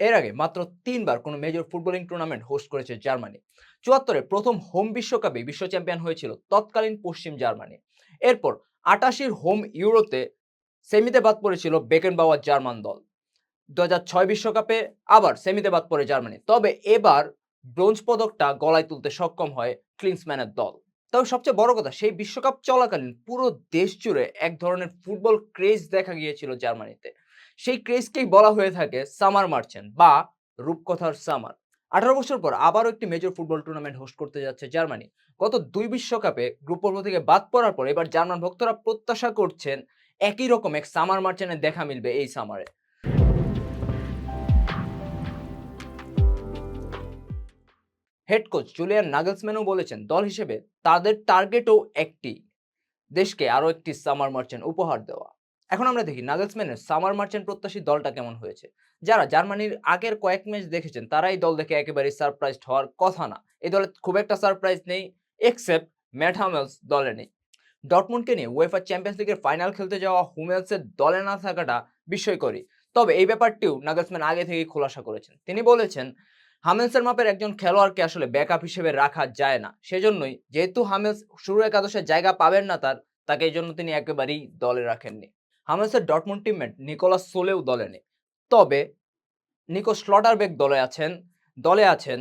এর আগে মাত্র তিনবার কোনো মেজর ফুটবলিং টুর্নামেন্ট হোস্ট করেছে জার্মানি। চুয়াত্তরে প্রথম হোম বিশ্বকাপে বিশ্ব চ্যাম্পিয়ন হয়েছিল তৎকালীন পশ্চিম জার্মানি। এরপর আটাশির হোম ইউরোতে সেমিতে বাদ পড়েছিল বেকেন বাওয়ার জার্মান দল। দু ছয় বিশ্বকাপে আবার সেমিতে বাদ পড়ে জার্মানি। তবে এবার ব্রোঞ্জ পদকটা গলায় তুলতে সক্ষম হয় ক্লিন্সম্যানের দল। তবে সবচেয়ে বড় কথা, সেই বিশ্বকাপ চলাকালীন পুরো দেশ জুড়ে এক ধরনের ফুটবল ক্রেজ দেখা গিয়েছিল জার্মানিতে। সেই ক্রেজকেই বলা হয়ে থাকে সামার মার্চেন্ট বা রূপকথার সামার। আঠারো বছর পর আবারও একটি মেজর ফুটবল টুর্নামেন্ট হোস্ট করতে যাচ্ছে জার্মানি। গত দুই বিশ্বকাপে গ্রুপ পর্ব থেকে বাদ পড়ার পর এবার জার্মান ভক্তরা প্রত্যাশা করছেন একই রকম এক সামার মার্চেন্টের দেখা মিলবে এই সামারে। হেড কোচ জুলিয়ান নাগলসম্যানও বলেছেন, দল হিসেবে তাদের টার্গেটও একটি। দেশকে আরও একটি সামার মার্চেন্ট উপহার দেওয়া। এখন আমরা দেখি নাগলসম্যানের সামার মার্চেন্ট প্রত্যাশী দলটা কেমন হয়েছে? যারা জার্মানির আগের কয়েক ম্যাচ দেখেছেন তারা এই দল দেখে একেবারেই সারপ্রাইজ হওয়ার কথা না। এই দলে খুব একটা সারপ্রাইজ নেই এক্সেপ্ট ম্যাট হামেলস দলে নেই। ডটমুন্ডকে নিয়ে ওয়েফার চ্যাম্পিয়ন্স লিগের ফাইনাল খেলতে যাওয়া হুমেলসের দলে না থাকাটা বিস্ময়করী তবে এই ব্যাপারটিও নাগলসম্যান আগে থেকেই খোলাসা করেছেন। তিনি বলেছেন হামেলসের মাপের একজন খেলোয়াড়কে আসলে ব্যাকআপ হিসেবে রাখা যায় না। সেজন্যই যেহেতু হামেলস শুরু একাদশে জায়গা পাবেন না তার, তাকে এই জন্য তিনি একেবারেই দলে রাখেননি। হামেলসের ডটমুন্ড টিমমেট নিকোলাস সোলেও দলে নেই। তবে নিকো স্লটারবেক দলে আছেন দলে আছেন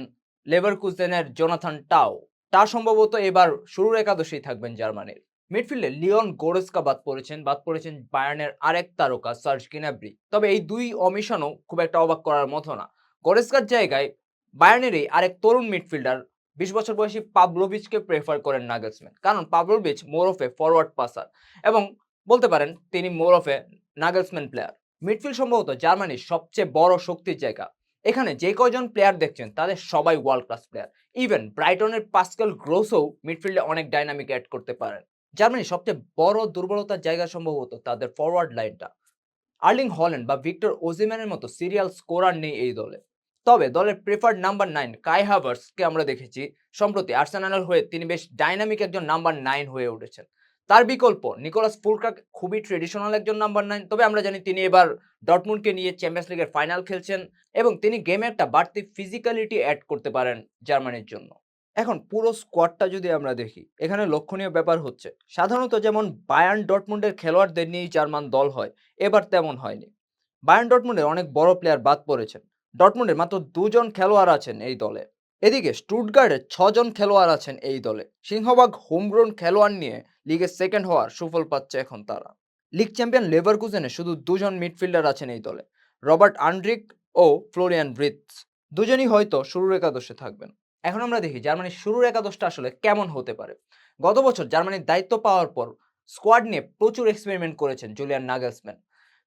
লেভারকুজেনের জোনাথন টাও। তা সম্ভবত এবার শুরুর একাদশেই থাকবেন জার্মানির। মিডফিল্ডে লিওন গোরেস্কা বাদ পড়েছেন বাদ পড়েছেন বায়ার্নের আরেক তারকা সার্জ কিনাব্রি তবে এই দুই অমিশনও খুব একটা অবাক করার মতো না। গোরেস্কার জায়গায় বায়ার্নেরই আরেক তরুণ মিডফিল্ডার বিশ বছর বয়সী পাবলোভিচকে প্রেফার করেন নাগেলসম্যান। কারণ পাবলোভিচ মোরফে ফরওয়ার্ড পাসার এবং বলতে পারেন তিনি more of a Nagelsmann player midfield সম্ভবত জার্মানির সবচেয়ে বড় শক্তির জায়গা। এখানে যে কয়জন প্লেয়ার দেখছেন, তাদের সবাই ওয়ার্ল্ড ক্লাস প্লেয়ার ইভেন ব্রাইটনের পাস্কেল গ্রোসও মিডফিল্ডে অনেক ডাইনামিক অ্যাড করতে পারেন। জার্মানির সবচেয়ে বড় দুর্বলতার জায়গা সম্ভবত তাদের ফরওয়ার্ড লাইনটা আর্লিং হল্যান্ড বা ভিক্টর ওজিম্যানের মতো সিরিয়াল স্কোরার নেই এই দলে। তবে দলের প্রেফার্ড নাম্বার নাইন কাই হাভার্সকে আমরা দেখেছি। সম্প্রতি আর্সেনালের হয়ে তিনি বেশ ডাইনামিক একজন নাম্বার নাইন হয়ে উঠেছেন। তার বিকল্প, নিকোলাস ফুলক্রাক খুবই ট্রেডিশনাল একজন নাম্বার নাইন তবে আমরা জানি তিনি এবার ডটমুন্ডকে নিয়ে চ্যাম্পিয়ন্স লিগের ফাইনাল খেলছেন এবং তিনি গেমে একটা বাড়তি ফিজিক্যালিটি অ্যাড করতে পারেন জার্মানির জন্য। এখন পুরো স্কোয়াডটা যদি আমরা দেখি, এখানে লক্ষণীয় ব্যাপার হচ্ছে, সাধারণত যেমন বায়ার্ন ডটমুন্ডের খেলোয়াড়দের নিয়েই জার্মান দল হয়, এবার তেমন হয়নি। বায়ার্ন ডটমুন্ডের অনেক বড় প্লেয়ার বাদ পড়েছেন ডটমুন্ডের মাত্র দুজন খেলোয়াড় আছেন এই দলে। এদিকে স্টুটগার্ডের ছজন খেলোয়াড় আছেন এই দলে সিংহবাগ হোমগ্রোন খেলোয়াড় নিয়ে লিগে সেকেন্ড হওয়ার সুফল পাচ্ছে এখন তারা। লিগ চ্যাম্পিয়ন লেভারকুজেনে শুধু দুজন মিডফিল্ডার আছেন এই দলে, রবার্ট আন্ড্রিক ও ফ্লোরিয়ান ব্রিথস দুজনই হয়তো শুরুর একাদশে থাকবেন। এখন আমরা দেখি জার্মানির শুরুর একাদশটা আসলে কেমন হতে পারে। গত বছর জার্মানির দায়িত্ব পাওয়ার পর স্কোয়াড নিয়ে প্রচুর এক্সপেরিমেন্ট করেছেন জুলিয়ান নাগেলসম্যান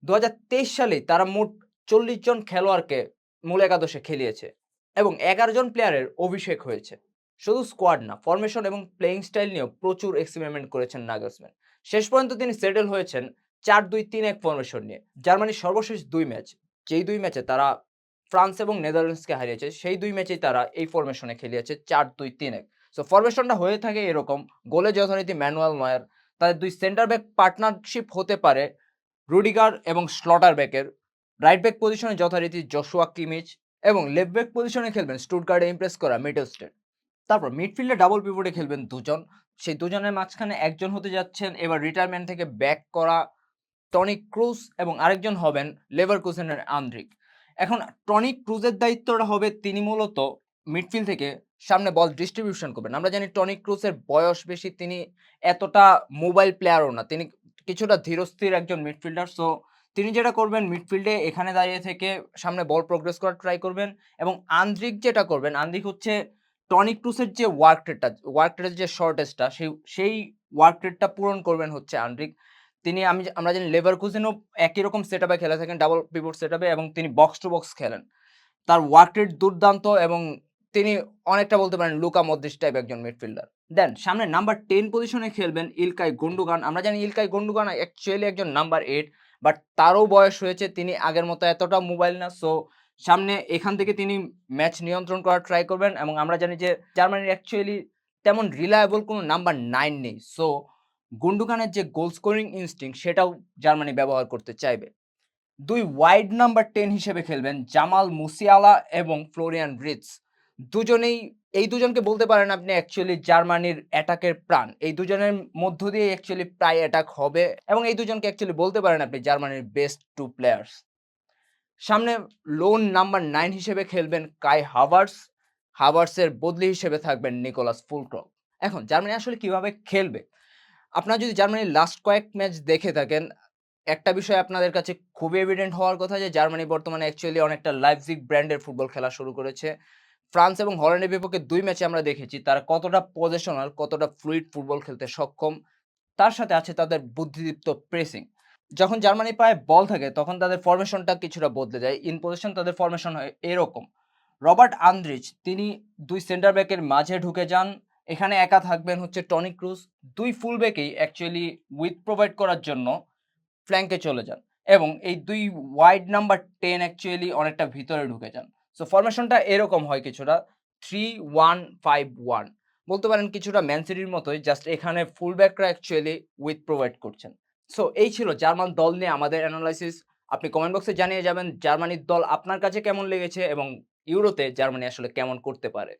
দু হাজার তেইশ সালেই তারা মোট চল্লিশ জন খেলোয়াড়কে মূল একাদশে খেলিয়েছে এবং এগারো জন প্লেয়ারের অভিষেক হয়েছে। শুধু স্কোয়াড না ফরমেশন এবং প্লেইং স্টাইল নিয়েও প্রচুর এক্সপেরিমেন্ট করেছেন নাগলসম্যান শেষ পর্যন্ত তিনি সেটেল হয়েছেন চার দুই তিন এক ফরমেশন নিয়ে। জার্মানির সর্বশেষ দুই ম্যাচ যেই দুই ম্যাচে তারা ফ্রান্স এবং নেদারল্যান্ডসকে হারিয়েছে, সেই দুই ম্যাচেই তারা এই ফরমেশনে খেলিয়েছে চার দুই তিন এক। সো ফরমেশনটা হয়ে থাকে এরকম, গোলে যথারীতি ম্যানুয়াল নয়ার তাদের দুই সেন্টার ব্যাক পার্টনারশিপ হতে পারে রুডিগার এবং স্লটার ব্যাকের রাইট ব্যাক পজিশনে যথারীতি জশুয়া কিমিচ এবং লেফট ব্যাক পজিশনে খেলবেন স্টুটগার্ডে ইমপ্রেস করা মিডলস্টেন তারপর মিডফিল্ডে ডাবল পিভটে খেলবেন দুজন। সেই দুজনের মাঝখানে একজন হতে যাচ্ছেন, এবার রিটায়ারমেন্ট থেকে ব্যাক করা টনিক ক্রুজ এবং আরেকজন হবেন লেভার কুসেনের আন্দ্রিক এখন টনিক ক্রুজের দায়িত্বটা হবে তিনি মূলত মিডফিল্ড থেকে সামনে বল ডিস্ট্রিবিউশন করবেন। আমরা জানি টনিক ক্রুজের বয়স বেশি, তিনি এতটা মোবাইল প্লেয়ারও না, তিনি কিছুটা ধীরস্থির একজন মিডফিল্ডার সো তিনি যেটা করবেন মিডফিল্ডে এখানে দাঁড়িয়ে থেকে সামনে বল প্রোগ্রেস করার ট্রাই করবেন এবং আন্দ্রিক যেটা করবেন আন্দ্রিক হচ্ছে টনিক ক্রুসের যে ওয়ার্ক রেটটা ওয়ার্ক রেটের যে শর্টেজটা সেই সেই ওয়ার্ক রেটটা পূরণ করবেন হচ্ছে আন্দ্রিক। তিনি আমি আমরা জানি লেভার কুজিনও একই রকম সেট আপে খেলে থাকেন ডাবল পিভট সেট আপে এবং তিনি বক্স টু বক্স খেলেন। তার ওয়ার্ক রেট দুর্দান্ত এবং তিনি অনেকটা বলতে পারেন লুকা মদ্রিস টাইপ একজন মিডফিল্ডার দেন সামনে নাম্বার টেন পজিশনে খেলবেন ইলকাই গন্ডুগান আমরা জানি ইলকাই গন্ডুগান অ্যাকচুয়ালি একজন নাম্বার এইট বাট তারও বয়স হয়েছে, তিনি আগের মতো এতটা মোবাইল না সো সামনে এখান থেকে তিনি ম্যাচ নিয়ন্ত্রণ করার ট্রাই করবেন এবং আমরা জানি যে জার্মানির অ্যাকচুয়ালি তেমন রিলায়েবল কোনো নাম্বার নাইন নেই। সো গুন্ডুখানের যে গোল স্কোরিং ইনস্টিং সেটাও জার্মানি ব্যবহার করতে চাইবে। দুই ওয়াইড নাম্বার টেন হিসেবে খেলবেন জামাল মুসিয়ালা এবং ফ্লোরিয়ান রিটস দুজনেই, এই দুজনকে বলতে পারেন আপনি অ্যাকচুয়ালি জার্মানির অ্যাটাকের প্রাণ। এই দুজনের মধ্য দিয়ে অ্যাকচুয়ালি প্রায় অ্যাটাক হবে এবং এই দুজনকে অ্যাকচুয়ালি বলতে পারেন আপনি জার্মানির বেস্ট টু প্লেয়ার্স সামনে লোন নাম্বার নাইন হিসেবে খেলবেন কাই হাভার্স হাভার্সের বদলি হিসেবে থাকবেন নিকোলাস ফুলক্রপ এখন জার্মানি আসলে কীভাবে খেলবে? আপনারা যদি জার্মানির লাস্ট কয়েক ম্যাচ দেখে থাকেন, একটা বিষয় আপনাদের কাছে খুবই এভিডেন্ট হওয়ার কথা যে জার্মানি বর্তমানে অ্যাকচুয়ালি অনেকটা লাইপজিগ ব্র্যান্ডের ফুটবল খেলা শুরু করেছে। ফ্রান্স এবং হল্যান্ডের বিপক্ষে দুই ম্যাচে আমরা দেখেছি, তারা কতটা পজিশনাল কতটা ফ্লুইড ফুটবল খেলতে সক্ষম, তার সাথে আছে তাদের বুদ্ধিদীপ্ত প্রেসিং যখন জার্মানি পায়ে বল থাকে, তখন তাদের ফরমেশনটা কিছুটা বদলে যায়। ইন পজিশন তাদের ফরমেশন হয় এরকম। রবার্ট আন্দ্রিজ তিনি দুই সেন্টার ব্যাকের মাঝে ঢুকে যান। এখানে একা থাকবেন হচ্ছে টনি ক্রুজ। দুই ফুল ব্যাকেই অ্যাকচুয়ালি উইথ প্রোভাইড করার জন্য ফ্ল্যাঙ্কে চলে যান এবং এই দুই ওয়াইড নাম্বার টেন অ্যাকচুয়ালি অনেকটা ভিতরে ঢুকে যান। সো ফরমেশনটা এরকম হয় কিছুটা। থ্রি ওয়ান ফাইভ ওয়ান বলতে পারেন কিছুটা ম্যানসিটির মতোই জাস্ট এখানে ফুল ব্যাকরা অ্যাকচুয়ালি উইথ প্রোভাইড করছেন। সো এই ছিল জার্মান দল নিয়ে আমাদের অ্যানালাইসিস আপনি কমেন্ট বক্সে জানিয়ে যাবেন, জার্মানির দল আপনার কাছে কেমন লেগেছে এবং ইউরোতে জার্মানি আসলে কেমন করতে পারে।